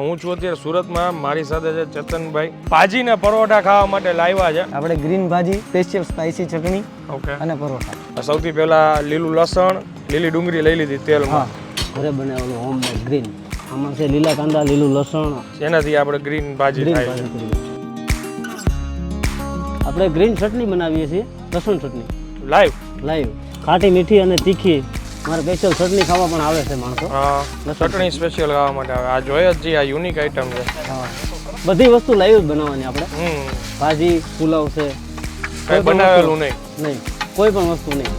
હું છું અત્યારે સુરતમાં. મારી સાથે છે ચેતનભાઈ. ભાજીને પરોઠા ખાવા માટે લાવ્યા છે. આપણે ગ્રીન ભાજી સ્પેશિયલ સ્પાઇસી ચટણી ઓકે. અને પરોઠા. સૌથી પહેલા લીલું લસણ લીલી ડુંગળી લઈ લીધી તેલમાં. ઘરે બનાવેલું હોમમેડ ગ્રીન આમાં છે લીલા કાંદા લીલું લસણ. એનાથી આપણે ગ્રીન ભાજી થાય. આપણે ગ્રીન ચટણી બનાવીએ છીએ લસણ ચટણી. લાઈવ લાઈવ ખાટી મીઠી અને તીખી. મારે સ્પેશિયલ ચટણી ખાવા પણ આવે છે માણસો. ચટણી સ્પેશિયલ ખાવા માટે આવે. આ જોઈએ જ આ યુનિક આઈટમ છે. બધી વસ્તુ લાઈવ જ બનાવવાની આપણે. ભાજી પુલાવ છે. કઈ બનાવેલું નહીં. નહીં. કોઈ પણ વસ્તુ નહીં.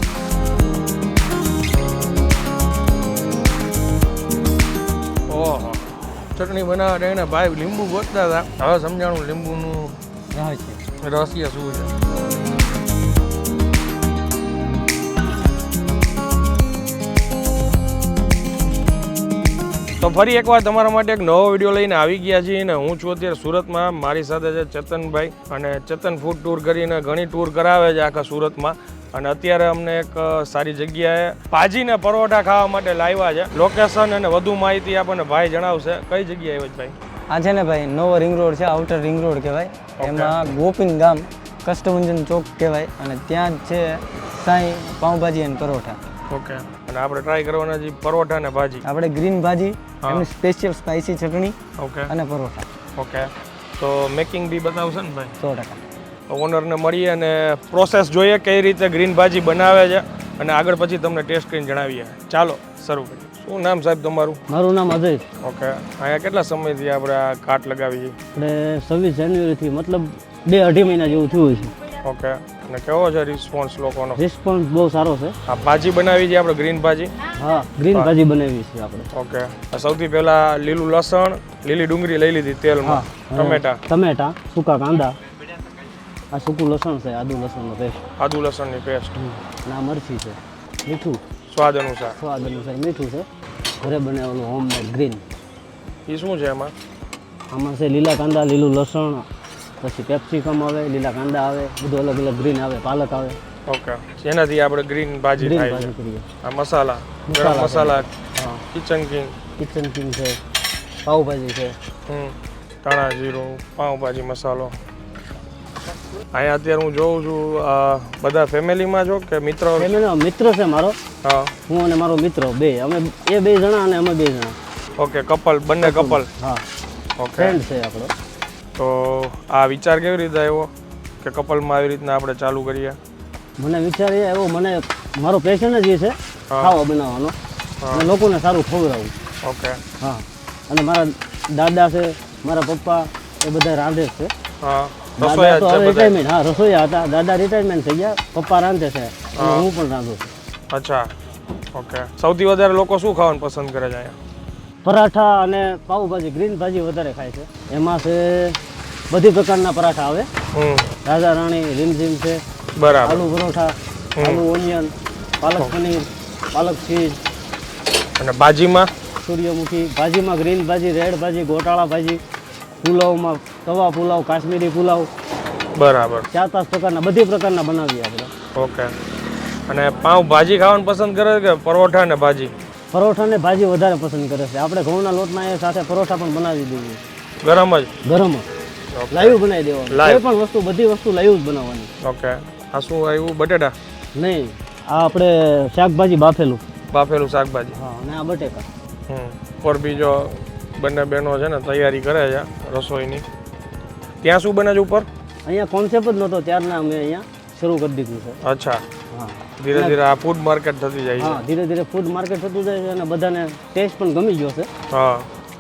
ઓહો. ચટણી બનાવવા ટાઈમે ભાઈ લીંબુ ગોતતા હતા. હવે સમજાણું લીંબુનું રહસ્ય શું છે? તો ફરી એકવાર તમારા માટે એક નવો વીડિયો લઈને આવી ગયા છીએ અને હું છું અત્યારે સુરતમાં. મારી સાથે છે ચેતનભાઈ અને ચેતન ફૂડ ટૂર કરીને ઘણી ટૂર કરાવે છે આખા સુરતમાં. અને અત્યારે અમને એક સારી જગ્યાએ ભાજીને પરોઠા ખાવા માટે લાવ્યા છે. લોકેશન અને વધુ માહિતી આપણને ભાઈ જણાવશે. કઈ જગ્યાએ આવ્યો છે ભાઈ? આ છે ને ભાઈ નવો રિંગ રોડ છે આઉટર રિંગ રોડ કહેવાય. એમાં ગોપીન ગામ કષ્ટભંજન ચોક કહેવાય. અને ત્યાં છે સાંઈ પાઉંભાજી અને પરોઠા. ઓકે અને આપણે ટ્રાય કરવાના છે પરોઠા અને ભાજી. આપણે ગ્રીન ભાજી. એમની સ્પેશિયલ સ્પાઇસી ચટણી ઓકે અને પરોઠા. ઓકે તો મેકિંગ બી બતાવશે ને ભાઈ? સો ટકા. ઓનરને મળીએ અને પ્રોસેસ જોઈએ કઈ રીતે ગ્રીન ભાજી બનાવે છે અને આગળ પછી તમને ટેસ્ટ કરીને જણાવીએ. ચાલો શરૂ કરીએ. શું નામ સાહેબ તમારું? મારું નામ અજય ઓકે અહીંયા કેટલા સમયથી આપણે આ કાટ લગાવી આપણે છવ્વીસ જાન્યુઆરીથી મતલબ બે અઢી મહિના જેવું થયું છે. ઓકે. અને કેવો છે રિસ્પોન્સ લોકોનો? રિસ્પોન્સ બહુ સારો છે. આ ભાજી બનાવી છે આપણે ગ્રીન ભાજી? હા ગ્રીન ભાજી બનાવી છે આપણે. ઓકે. સૌથી પહેલા લીલું લસણ લીલી ડુંગળી લઈ લીધી તેલમાં. ટમેટા. ટમેટા સૂકા કાંદા. આ સૂકું લસણ છે આદુ લસણનો પેસ્ટ આદુ લસણની પેસ્ટ અને આ મરચી છે મીઠું. સ્વાદ અનુસાર. સ્વાદ અનુસાર મીઠું છે. ઘરે બનાવેલું હોમમેડ ગ્રીન એ શું છે એમાં? આમાં છે લીલા કાંદા લીલું લસણ પછી કેપ્સિકમ આવે લીલા કાંદા આવે બધું અલગ અલગ ગ્રીન આવે પાલક આવે. ઓકે. એનાથી આપણે ગ્રીન ભાજી ગ્રીન થાય છે. ભાજી કરીએ. આ મસાલા ગરમ મસાલા કિચન કિંગ કિચન કિંગ છે પાઉંભાજી છે. હમ. ધાણા જીરું પાઉંભાજી મસાલો. અહીંયા અત્યારે હું જોઉં છું આ બધા ફેમિલીમાં છો કે મિત્ર? એમનો મિત્ર છે મારો. હા. હું અને મારો મિત્ર બે. અમે એ બે જણા અને અમે બે જણા. ઓકે કપલ બંને કપલ હા. ઓકે. ફ્રેન્ડ છે આપણો. તો આ વિચાર કેવી રીતે આવ્યો કે કપલમાં આવી રીતના આપણે ચાલુ કરીએ? મને વિચાર એ આવ્યો મને મારો પેશન જ એ છે ખાવા બનાવવાનો. અને લોકોને સારું ખવડાવવું ઓકે. હા. અને મારા દાદા છે મારા પપ્પા એ બધા રાંધે છે. હા. દાદા તો રિટાયરમેન્ટ હા રસોઈયા હતા. દાદા રિટાયરમેન્ટ થઈ ગયા પપ્પા રાંધે છે. હું પણ રાંધું છું. અચ્છા. ઓકે. સૌથી વધારે લોકો શું ખાવાનું પસંદ કરે છે અહીંયા? પરાઠા અને પાઉભાજી ગ્રીન ભાજી વધારે ખાય છે. એમાં છે બધી પ્રકારના પરાઠા આવે. રાજા રાણી રીમઝીમ છે બરાબર. આલુ પરોઠા આલુ ઓનિયન પાલક પનીર પાલક ચીઝ અને ભાજીમાં? સૂર્યમુખી ભાજીમાં ગ્રીન ભાજી રેડ ભાજી ગોટાળા ભાજી પુલાવમાં તવા પુલાવ કાશ્મીરી પુલાવ. બરાબર. ચાર પાંચ પ્રકારના બધી પ્રકારના બનાવીએ આપણે. ઓકે. અને પાઉં ભાજી ખાવાનું પસંદ કરે કે પરોઠા ને ભાજી? પરોઠા ને ભાજી વધારે પસંદ કરે છે. આપણે ઘઉંના લોટમાં એ સાથે પરોઠા પણ બનાવી દઈએ. ગરમ જ? ગરમ. લાઈવ બનાવી દેવાનું. કોઈ પણ વસ્તુ બધી વસ્તુ લાઈવ જ બનાવવાની. ઓકે. આ શું આવ્યું બટેટા? નહીં આ આપણે શાકભાજી બાફેલું. બાફેલું શાકભાજી? હા અને આ બટેકા. હમ. પર બીજો બંને બહેનો છે ને તૈયારી કરે છે રસોઈની. ત્યાં શું બને છે ઉપર? અહીંયા કોન્સેપ્ટ જ નહોતો ત્યારના અમે અહીંયા શરૂ કરી દીધું છે. અચ્છા. હા. ધીરે ધીરે આ ફૂડ માર્કેટ થતી જાય છે. હા ધીરે ધીરે ફૂડ માર્કેટ થતું જાય છે અને બધાને ટેસ્ટ પણ ગમી ગયો છે. હા.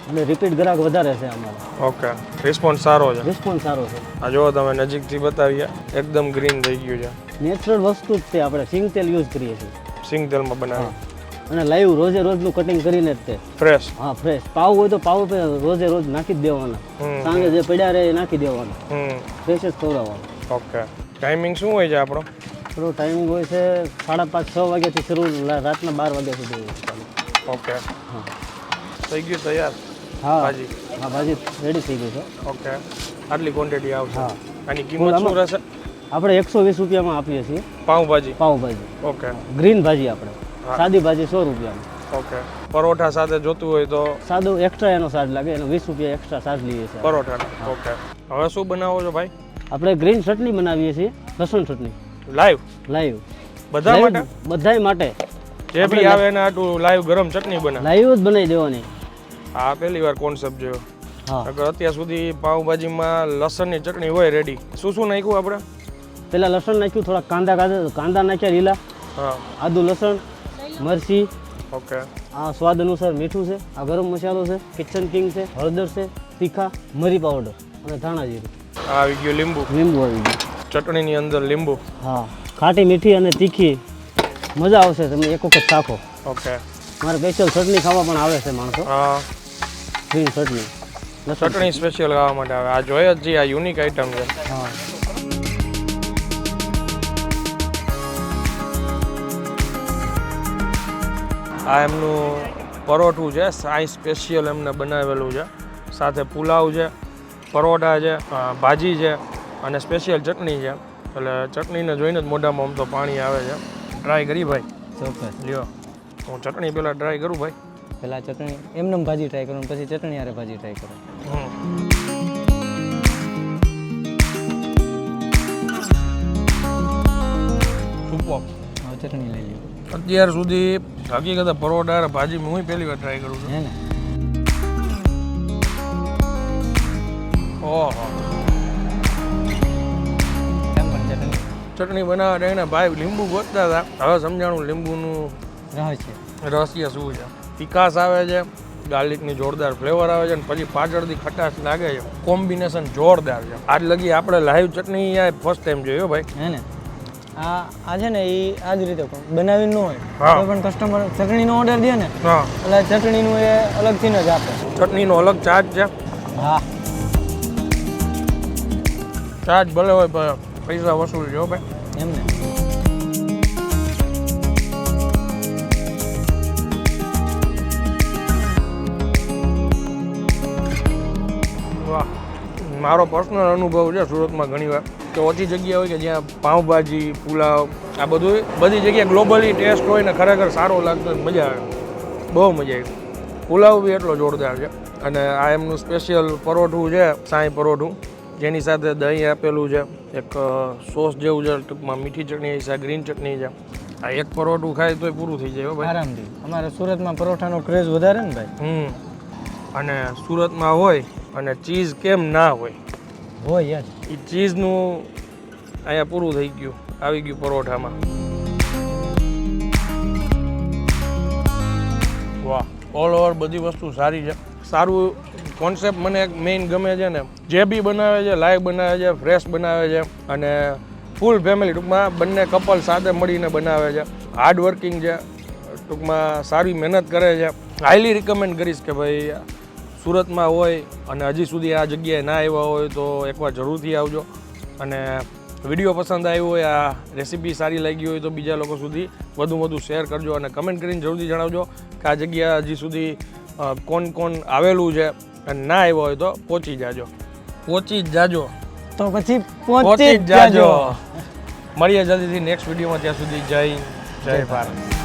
એટલે રિપીટ ગ્રાહક વધારે છે અમારે. ઓકે રિસ્પોન્સ સારો છે. રિસ્પોન્સ સારો છે. આ જો તમે નજીકથી બતાવીએ. એકદમ ગ્રીન થઈ ગયું છે. નેચરલ વસ્તુ જ તે આપણે સિંગ તેલ યુઝ કરીએ છીએ. સિંગ તેલમાં બનાવી અને લાઈવ રોજે રોજનું કટિંગ કરીને જ તે. ફ્રેશ હા ફ્રેશ પાવ હોય તો પાવ રોજે રોજ નાખી જ દેવાના. સાંજે જે પડ્યા રહે એ નાખી દેવાના. ફ્રેશ જ ખવડાવવાનું. ઓકે ટાઈમિંગ શું હોય છે આપણો? થોડું ટાઈમિંગ હોય છે સાડા પાંચ છ વાગ્યાથી શરૂ રાતના બાર વાગ્યા સુધી. ઓકે હા. થઈ ગયું તૈયાર? હા. ભાજી? હા ભાજી રેડી થઈ ગઈ છે. ઓકે આટલી ક્વોન્ટિટી આવશે? હા. આની કિંમત શું રહેશે? આપણે એકસો વીસ રૂપિયામાં આપીએ છીએ. પાઉંભાજી? પાઉંભાજી. ઓકે ગ્રીન ભાજી આપણે. સાદી ભાજી સો રૂપિયામાં. ઓકે પરોઠા સાથે જોતું હોય તો? સાદું એક્સ્ટ્રા એનો ચાર્જ લાગે એનો વીસ રૂપિયા એક્સ્ટ્રા ચાર્જ લઈએ છીએ. પરોઠા ઓકે હવે શું બનાવો છો ભાઈ? આપણે ગ્રીન ચટણી બનાવીએ છીએ લસણ ચટણી. લાઈવ લાઈવ બધા માટે? બધાય માટે. જે બી આવે એના આટલું લાઈવ ગરમ ચટણી બને લાઈવ જ બનાવી દેવાની. આ પહેલી વાર કોન્સેપ્ટ જોયો. હા. અગર અત્યાર સુધી પાઉંભાજીમાં લસણની ચટણી હોય રેડી શું શું નાખ્યું આપણે? પેલા લસણ નાખ્યું થોડા કાંદા કાંદા કાંદા નાખ્યા લીલા. હા. આદુ લસણ મરચી. ઓકે આ સ્વાદ અનુસાર મીઠું છે આ ગરમ મસાલો છે કિચન કિંગ છે હળદર છે તીખા મરી પાવડર અને ધાણા જીરું. આવી ગયું લીંબુ. લીંબુ આવી ગયું. ચટણીની અંદર લીંબુ. હા. ખાટી મીઠી અને તીખી. મજા આવશે તમે એક વખત ચાખો ઓકે. મારે સ્પેશિયલ ચટણી ખાવા પણ આવે છે માણસો. હા. ગ્રીન ચટણી. ચટણી સ્પેશિયલ ખાવા માટે આવે. આ જોઈએ જ છીએ આ યુનિક આઈટમ છે. હા. આ એમનું પરોઠું છે સાઈ સ્પેશિયલ એમને બનાવેલું છે. સાથે પુલાવ છે. પરોઠા છે ભાજી છે અને સ્પેશિયલ ચટણી છે. એટલે ચટણીને જોઈને જ મોઢામાં આમ તો પાણી આવે છે. ટ્રાય કરી ભાઈ. ચોક્કસ. લ્યો. હું ચટણી પહેલાં ટ્રાય કરું ભાઈ. પહેલાં ચટણી એમને ભાજી ટ્રાય કરું પછી ચટણી હારે ભાજી ટ્રાય કરું. ચટણી લઈ લ્યો. અત્યાર સુધી હકીકત પરોઠા ભાજી હું પહેલી વાર ટ્રાય કરું છું. ઓહો. ચટણી? બનાવે એને ભાઈ લીંબુ ગોતતા હતા. હવે સમજાણું લીંબુનું રહસ્ય રહસ્ય શું છે? પિકાસ આવે છે ગાર્લિકની જોરદાર ફ્લેવર આવે છે અને પછી પાછળથી ખટાશ લાગે છે. કોમ્બિનેશન જોરદાર છે. આજ લગી આપણે લાઈવ ચટણી ફર્સ્ટ ટાઈમ જોયો ભાઈ. હે ને? આ આ છે ને એ આ જ રીતે બનાવી ન હોય. કોઈ પણ કસ્ટમર ચટણીનો ઓર્ડર દે ને એટલે ચટણીનું એ અલગથી જ આપે. ચટણીનો અલગ ચાર્જ છે. હા. ચાર્જ ભલે હોય પણ પૈસા વસૂલ જો ભાઈ. એમ ને. વાહ. મારો પર્સનલ અનુભવ છે સુરતમાં ઘણીવાર કે ઓછી જગ્યા હોય કે જ્યાં પાઉંભાજી પુલાવ આ બધું બધી જગ્યાએ ગ્લોબલી ટેસ્ટ હોય ને ખરેખર સારો લાગતો મજા આવે. બહુ મજા આવી. પુલાવ બી એટલો જોરદાર છે. અને આ એમનું સ્પેશિયલ પરોઠું છે સાંઈ પરોઠું. જેની સાથે દહીં આપેલું છે એક સોસ જેવું છે ટૂંકમાં મીઠી ચટણી છે ગ્રીન ચટણી છે. આ એક પરોઠું ખાય તોય પૂરું થઈ જાય ભાઈ. આરામથી. અમારે સુરતમાં પરોઠાનો ક્રેઝ વધારે ને ભાઈ. હમ. અને સુરતમાં હોય અને ચીઝ કેમ ના હોય. હોય યાર. એ ચીઝનું અહીંયા પૂરું થઈ ગયું આવી ગયું પરોઠામાં. વાહ. ઓલ ઓવર બધી વસ્તુ સારી છે. સારું કોન્સેપ્ટ મને મેઇન ગમે છે ને, જે બી બનાવે છે લાઈવ બનાવે છે ફ્રેશ બનાવે છે અને ફૂલ ફેમિલી ટૂંકમાં બંને કપલ સાથે મળીને બનાવે છે. હાર્ડ વર્કિંગ છે, ટૂંકમાં સારી મહેનત કરે છે. હાઈલી રિકમેન્ડ કરીશ કે ભાઈ, સુરતમાં હોય અને હજી સુધી આ જગ્યાએ ના આવ્યા હોય તો એકવાર જરૂરથી આવજો. અને વીડિયો પસંદ આવ્યો હોય, આ રેસીપી સારી લાગી હોય તો બીજા લોકો સુધી વધુ વધુ શેર કરજો અને કમેન્ટ કરીને જરૂરથી જણાવજો કે આ જગ્યા હજી સુધી કોણ કોણ આવેલું છે. અને ના આવ્યો હોય તો પહોંચી જાજો. પહોંચી જ જાજો. તો પછી પહોંચી જ જાજો. મળીએ જલ્દીથી નેક્સ્ટ વિડીયોમાં. ત્યાં સુધી જય જય ભારત.